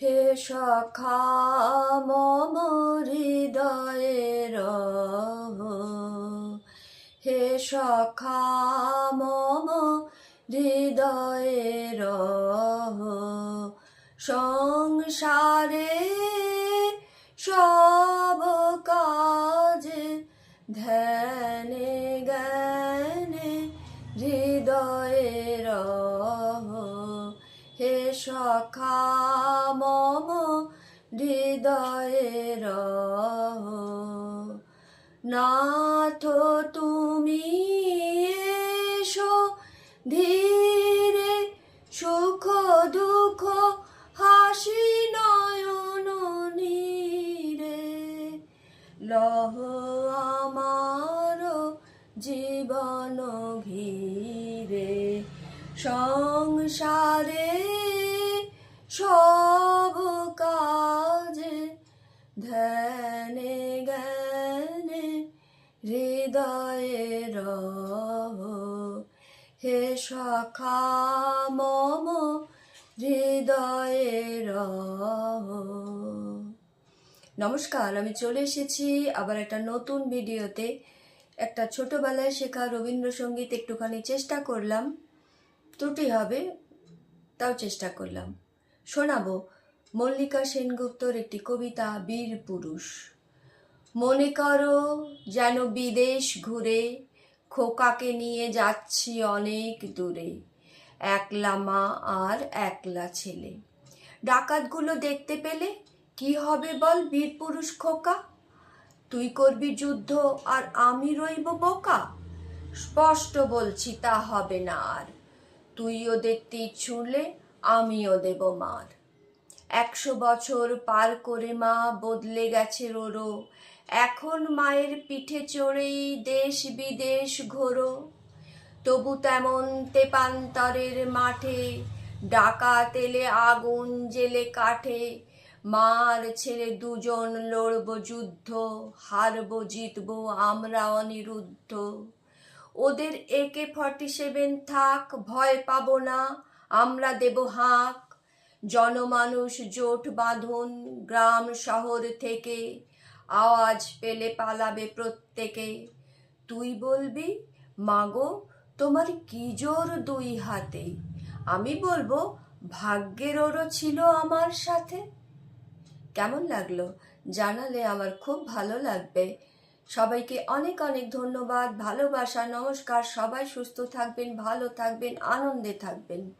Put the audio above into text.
হে সখা মম হৃদয়ের হে সখা মম হৃদয়ের সংসারে সব কাজে ধ্যানে জ্ঞানে হৃদয়ের হে সখা মম হৃদয়ের নাথ তুমি এসো ধীরে সুখ দুঃখ হাসি নয়ন নীরে লহ আমার জীবন ঘিরে সংসারে সব ধ্যানে জ্ঞানে হৃদয়ের হে সখা মম হৃদয়ের নমস্কার, আমি চলে এসেছি আবার একটা নতুন ভিডিওতে। একটা ছোটবেলায় শেখা রবীন্দ্রসঙ্গীত একটুখানি চেষ্টা করলাম। ত্রুটি হবে, তাও চেষ্টা করলাম। শোনাবো মল্লিকা সেনগুপ্তর একটি কবিতা, বীর পুরুষ। মনে করো যেন বিদেশ ঘুরে, খোকাকে নিয়ে যাচ্ছি অনেক দূরে। একলা মা আর একলা ছেলে। ডাকাতগুলো দেখতে পেলে কি হবে বল বীর পুরুষ খোকা? তুই করবি যুদ্ধ আর আমি রইব বোকা? স্পষ্ট বলছি তা হবে না আর। তুই ওদের তীর ছুঁড়লে আমিও দেব মার। একশো বছর পার করে মা বদলে গেছে রোরো। এখন মায়ের পিঠে চড়েই দেশ বিদেশ ঘোরো। তবু তেমন তেপান্তরের মাঠে ডাকা তেলে আগুন জেলে কাঠে। মার ছেলে দুজন লড়ব যুদ্ধ, হারবো জিতবো আমরা অনিরুদ্ধ। ওদের একে ফর্টি সেভেন থাক, ভয় পাবো না, আমরা দেব হাঁক জনমানুষ জোট বাঁধুন গ্রাম শহর থেকে। আওয়াজ পেলে পালাবে প্রত্যেকে। তুই বলবি, মাগো, তোমার কি জোর দুই হাতে? আমি বলব, ভাগ্যের ওরও ছিল আমার সাথে। কেমন লাগল? জানালে আমার খুব ভালো লাগবে। সবাইকে অনেক অনেক ধন্যবাদ, ভালোবাসা, নমস্কার। সবাই সুস্থ থাকবেন, ভালো থাকবেন, আনন্দে থাকবেন।